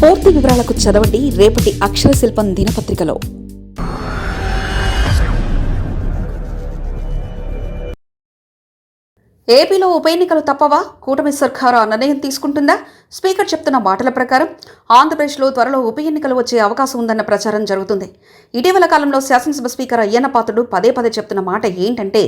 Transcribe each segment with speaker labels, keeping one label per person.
Speaker 1: పూర్తి వివరాలకు చదవండి రేపటి అక్షర శిల్పం దినపత్రికలో. ఏపీలో ఉప ఎన్నికలు తప్పవా? కూటమి సర్కారు ఆ నిర్ణయం తీసుకుంటుందా? స్పీకర్ చెప్తున్న మాటల ప్రకారం ఆంధ్రప్రదేశ్లో త్వరలో ఉప ఎన్నికలు వచ్చే అవకాశం ఉందన్న ప్రచారం జరుగుతుంది. ఇటీవల కాలంలో శాసనసభ స్పీకర్ అయ్యన్న పాత్రుడు పదే పదే చెప్తున్న మాట ఏంటంటే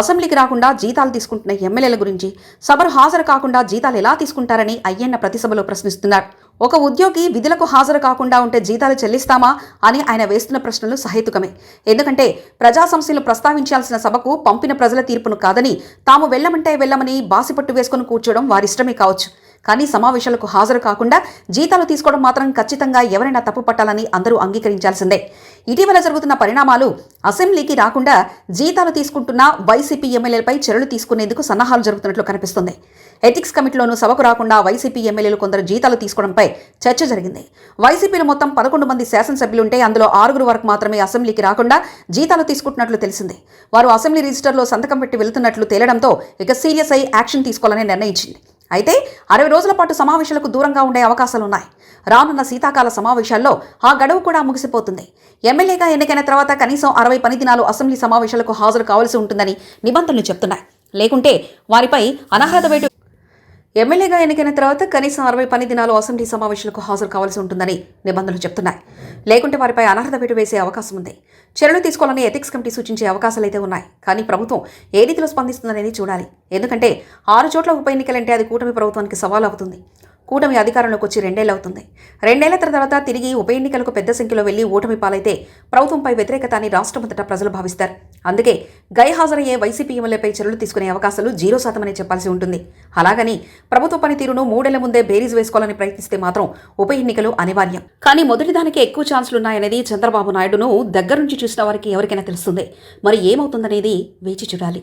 Speaker 1: అసెంబ్లీకి రాకుండా జీతాలు తీసుకుంటున్న ఎమ్మెల్యేల గురించి సభరు హాజరు కాకుండా జీతాలు ఎలా తీసుకుంటారని అయ్యన్న ప్రతిసభలో ప్రశ్నిస్తున్నారు. ఒక ఉద్యోగి విధులకు హాజరు కాకుండా ఉంటే జీతాలు చెల్లిస్తామా అని ఆయన వేస్తున్న ప్రశ్నలు సహేతుకమే. ఎందుకంటే ప్రజా సమస్యలు ప్రస్తావించాల్సిన సభకు పంపిన ప్రజల తీర్పును కాదని తాము వెళ్ళమంటే వెళ్ళమని బాసిపట్టు వేసుకుని కూర్చోవడం వారిష్టమే కావచ్చు. కానీ సమావేశాలకు హాజరు కాకుండా జీతాలు తీసుకోవడం మాత్రం ఖచ్చితంగా ఎవరైనా తప్పు పట్టాలని అందరూ అంగీకరించాల్సిందే. ఇటీవల జరుగుతున్న పరిణామాలు అసెంబ్లీకి రాకుండా జీతాలు తీసుకుంటున్న వైసీపీ ఎమ్మెల్యేలపై చర్యలు తీసుకునేందుకు సన్నాహాలు జరుగుతున్నట్లు కనిపిస్తుంది. ఎథిక్స్ కమిటీలోనూ సభకు రాకుండా వైసీపీ ఎమ్మెల్యేలు కొందరు జీతాలు తీసుకోవడంపై చర్చ జరిగింది. వైసీపీలో మొత్తం పదకొండు మంది శాసనసభ్యులుంటే అందులో ఆరుగురు వరకు మాత్రమే అసెంబ్లీకి రాకుండా జీతాలు తీసుకుంటున్నట్లు తెలిసింది. వారు అసెంబ్లీ రిజిస్టర్లో సంతకం పెట్టి వెళుతున్నట్లు తేలడంతో ఇక సీరియస్ అయి యాక్షన్ తీసుకోవాలని నిర్ణయించింది. అయితే అరవై రోజుల పాటు సమావేశాలకు దూరంగా ఉండే అవకాశాలున్నాయి. రానున్న శీతాకాల సమావేశాల్లో ఆ గడువు కూడా ముగిసిపోతుంది. ఎమ్మెల్యేగా ఎన్నికైన తర్వాత కనీసం అరవై పని దినాలు అసెంబ్లీ సమావేశాలకు హాజరు కావాల్సి ఉంటుందని నిబంధనలు చెప్తున్నాయి. లేకుంటే వారిపై అనర్హత వేటు ఎమ్మెల్యేగా ఎన్నికైన తర్వాత కనీసం అరవై పని దినాలు అసెంబ్లీ సమావేశాలకు హాజరు కావాల్సి ఉంటుందని నిబంధనలు చెప్తున్నాయి. లేకుంటే వారిపై అనర్హత వేటు వేసే అవకాశం ఉంది. చర్యలు తీసుకోవాలని ఎథిక్స్ కమిటీ సూచించే అవకాశాలైతే ఉన్నాయి. కానీ ప్రభుత్వం ఏ రీతిలో స్పందిస్తుందనేది చూడాలి. ఎందుకంటే ఆరు చోట్ల ఉప ఎన్నికలంటే అది కూటమి ప్రభుత్వానికి సవాల్ అవుతుంది. కూటమి అధికారంలోకి వచ్చి రెండేళ్ళు అవుతుంది. రెండేళ్ళ తర్వాత తిరిగి ఉప ఎన్నికలకు పెద్ద సంఖ్యలో వెళ్ళి ఓటమి పాలైతే ప్రభుత్వంపై వ్యతిరేకత అని రాష్ట్రమంతటా ప్రజలు భావిస్తారు. అందుకే గైహాజరయ్యే వైసీపీ ఎమ్మెల్యేపై చర్యలు తీసుకునే అవకాశాలు జీరో శాతమని చెప్పాల్సి ఉంటుంది. అలాగని ప్రభుత్వ పనితీరును మూడేళ్ళ ముందే బేరీజ్ వేసుకోవాలని ప్రయత్నిస్తే మాత్రం ఉప ఎన్నికలు అనివార్యం. కానీ మొదటి దానికి ఎక్కువ ఛాన్సులున్నాయనేది చంద్రబాబు నాయుడును దగ్గర నుంచి చూసిన వారికి ఎవరికైనా తెలుస్తుంది. మరి ఏమవుతుందనేది వేచి చూడాలి.